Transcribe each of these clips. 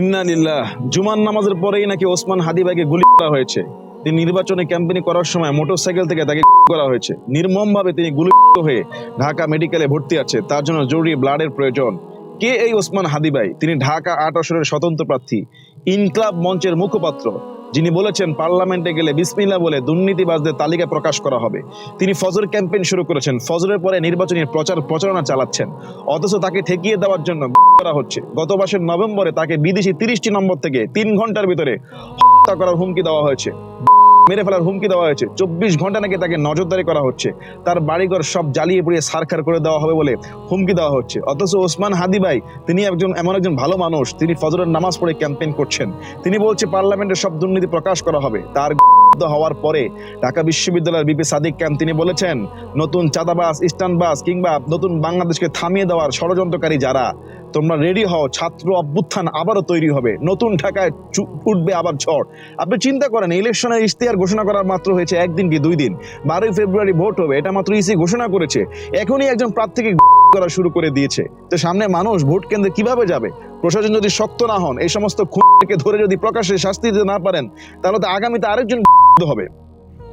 ইন্নালিল্লাহ জুমান নামাজের পরেই নাকি ওসমান হাদি ভাইকে গুলি করা হয়েছে। তিনি নির্বাচনে ক্যাম্পেনি করার সময় মোটরসাইকেল থেকে তাকে করা হয়েছে। নির্মমভাবে তিনি গুলি হয়ে ঢাকা মেডিকেলে ভর্তি আছে। তার জন্য জরুরি ব্লাডের প্রয়োজন। কে এই ওসমান হাদিবাই তিনি ঢাকা আট আসনের স্বতন্ত্র প্রার্থী। ইনক্লাব মঞ্চের মুখপাত্র। যিনি বলেছেন পার্লামেন্টে গেলে বিসমিল্লা বলে দুর্নীতিবাজদের তালিকা প্রকাশ করা হবে। তিনি ফজর ক্যাম্পেইন শুরু করেছেন। ফজরের পরে নির্বাচনী প্রচার প্রচারণা চালাচ্ছেন। অথচ তাকে ঠেকিয়ে দেওয়ার জন্য করা হচ্ছে। গত মাসের নভেম্বরে তাকে বিদেশি তিরিশটি নম্বর থেকে তিন ঘণ্টার ভিতরে হত্যা করার হুমকি দেওয়া হয়েছে। মেরে ফেলার হুমকি দেওয়া হয়েছে। চব্বিশ ঘণ্টা নাকি তাকে নজরদারি করা হচ্ছে। তার বাড়িঘর সব জ্বালিয়ে পুড়িয়ে সারখার করে দেওয়া হবে বলে হুমকি দেওয়া হচ্ছে। অথচ ওসমান হাদি ভাই, তিনি একজন, এমন একজন ভালো মানুষ, তিনি ফজরের নামাজ পড়ে ক্যাম্পেইন করছেন। তিনি বলছে, পার্লামেন্টে সব দুর্নীতি প্রকাশ করা হবে। তার হওয়ার পরে ঢাকা বিশ্ববিদ্যালয়ের বিপি সাদিক ক্যাম্প তিনি বলেছেন, নতুন চাঁদাবাস ইস্টার্নবাস কিংবা নতুন বাংলাদেশকে থামিয়ে দেওয়ার ষড়যন্ত্রকারী যারা, তোমরা রেডি হও, ছাত্র অভ্যুত্থান আবারও তৈরি হবে, নতুন ঢাকায় উঠবে আবার ঝড়। আপনি চিন্তা করেন, ইলেকশনের ইশতেহার ঘোষণা করার মাত্র হয়েছে একদিন কি দুই দিন? বারোই ফেব্রুয়ারি ভোট হবে, এটা মাত্র ইসি ঘোষণা করেছে। এখনই একজন প্রার্থীকে করা শুরু করে দিয়েছে। তো সামনে মানুষ ভোট কেন্দ্রে কীভাবে যাবে? প্রশাসন যদি শক্ত না হন, এই সমস্ত খুনকে ধরে যদি প্রকাশ্যে শাস্তি দিতে না পারেন, তাহলে তো আগামীতে আরেকজন হবে।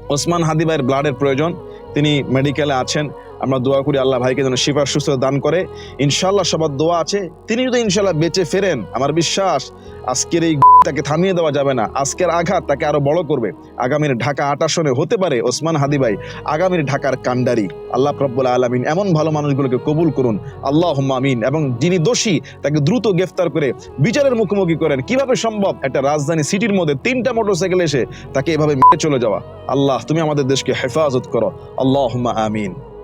ওসমান হাদি ভাইয়ের ব্লাডের প্রয়োজন। তিনি মেডিকেলে আছেন। আমরা দোয়া করি আল্লাহ ভাইকে যেন শিফার সুস্থ দান করে। ইনশাল্লাহ সবার দোয়া আছে। তিনি যদি ইনশাল্লাহ বেঁচে ফেরেন, আমার বিশ্বাস আজকের এই তাকে থামিয়ে দেওয়া যাবে না। আজকের আঘাত তাকে আরও বড় করবে। আগামীর ঢাকা আট হতে পারে ওসমান হাদিবাই আগামীর ঢাকার কান্ডারি। আল্লাহ রব্বুল আলমিন এমন ভালো মানুষগুলোকে কবুল করুন। আল্লাহ আমিন। এবং যিনি দোষী, তাকে দ্রুত গ্রেফতার করে বিচারের মুখোমুখি করেন। কীভাবে সম্ভব? একটা রাজধানী সিটির মধ্যে তিনটা মোটরসাইকেল এসে তাকে এভাবে মেরে চলে যাওয়া। আল্লাহ, তুমি আমাদের দেশকে হেফাজত করো। আল্লাহ আমিন।